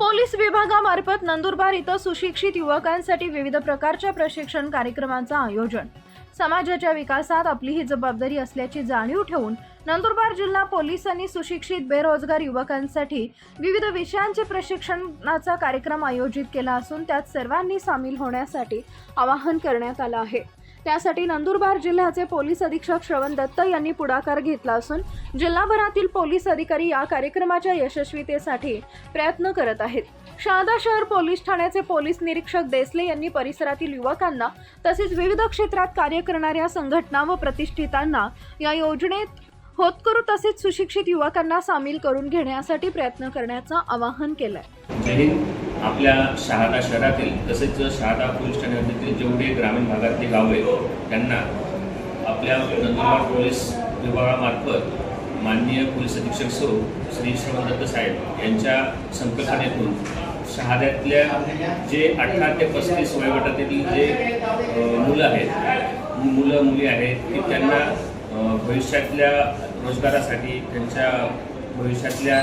Police विभागामार्फत नंदुरबार इथं सुशिक्षित युवकांसाठी विविध प्रकारच्या प्रशिक्षण कार्यक्रमांचं आयोजन. समाजाच्या विकासात आपली ही जबाबदारी असल्याची जाणीव ठेवून नंदुरबार जिल्हा पोलिसांनी सुशिक्षित बेरोजगार युवकांसाठी विविध विषयांचे प्रशिक्षणाचा कार्यक्रम आयोजित केला असून त्यात सर्वांनी सामील होण्यासाठी आवाहन करण्यात आलं आहे. त्यासाठी नंदुरबार जिल्ह्याचे पोलीस अधीक्षक श्रवण दत्त यांनी पुढाकार घेतला असून जिल्हाभरातील पोलीस अधिकारी या कार्यक्रमाच्या यशस्वीतेसाठी प्रयत्न करत आहेत. शहादा शहर पोलीस ठाण्याचे पोलीस निरीक्षक देसले यांनी परिसरातील युवकांना तसेच विविध क्षेत्रात कार्य करणाऱ्या संघटना व प्रतिष्ठितांना या योजनेत होतकरू तसेच सुशिक्षित युवकांना सामील करून घेण्यासाठी प्रयत्न करण्याचं आवाहन केलंय. आपल्या शहादा शहरातील तसेच शहादा पोलीस ठाण्यातील जेवढे ग्रामीण भागातले गाव आहेत त्यांना आपल्या नंदुरबार पोलीस विभागामार्फत माननीय पोलीस अधीक्षक सौ श्री श्रवणदत्त साहेब यांच्या संकल्पनेतून शहाद्यातल्या जे अठरा ते पस्तीस वयोगटातील जे मुलं आहेत मुलं मुली आहेत की त्यांना भविष्यातल्या रोजगारासाठी त्यांच्या भविष्यातल्या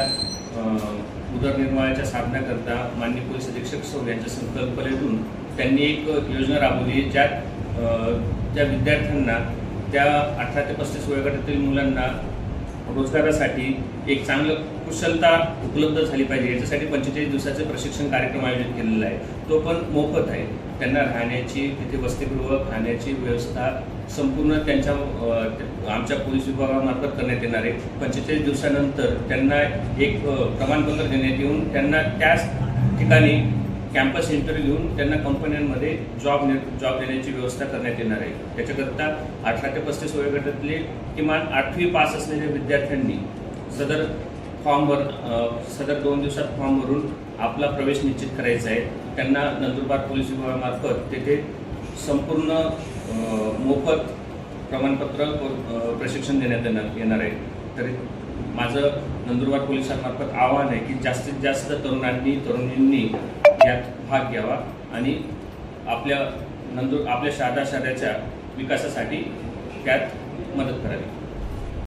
उदरनिर्माणाच्या उदरनिर्वाहाच्या साधण्याकरता माननीय पोलीस अधीक्षक सौ यांच्या संकल्पनेतून त्यांनी एक योजना राबवली ज्यात त्या विद्यार्थ्यांना त्या अठरा ते पस्तीस वयोगटातील मुलांना रोजगारासाठी एक चांगलं कुशलता उपलब्ध झाली पाहिजे. याच्यासाठी पंचेचाळीस दिवसाचे प्रशिक्षण कार्यक्रम आयोजित केलेला आहे. तो पण मोफत आहे. त्यांना राहण्याची तिथे वसतिगृह खाण्याची व्यवस्था संपूर्ण त्यांच्या आमच्या पोलीस विभागामार्फत करण्यात येणार आहे. पंचेचाळीस दिवसानंतर त्यांना एक प्रमाणपत्र देण्यात येऊन त्यांना त्याच ठिकाणी कॅम्पस इंटरव्ह्यू घेऊन त्यांना कंपन्यांमध्ये जॉब ने जॉब देण्याची व्यवस्था करण्यात येणार आहे. त्याच्याकरता अठरा ते पस्तीस वयोगटातले किमान आठवी पास असलेल्या विद्यार्थ्यांनी सदर फॉर्मवर सदर दोन दिवसात फॉर्म भरून आपला प्रवेश निश्चित करायचा आहे. त्यांना नंदुरबार पोलीस विभागामार्फत तेथे संपूर्ण मोफत प्रमाणपत्र प्रशिक्षण देण्यात येणार येणार आहे. तरी माझं नंदुरबार पोलिसांमार्फत आवाहन आहे की जास्तीत जास्त तरुणांनी तरुणींनी यात भाग घ्यावा आणि आपल्या नंदुर आपल्या शारदा शहराच्या विकासासाठी त्यात मदत करावी.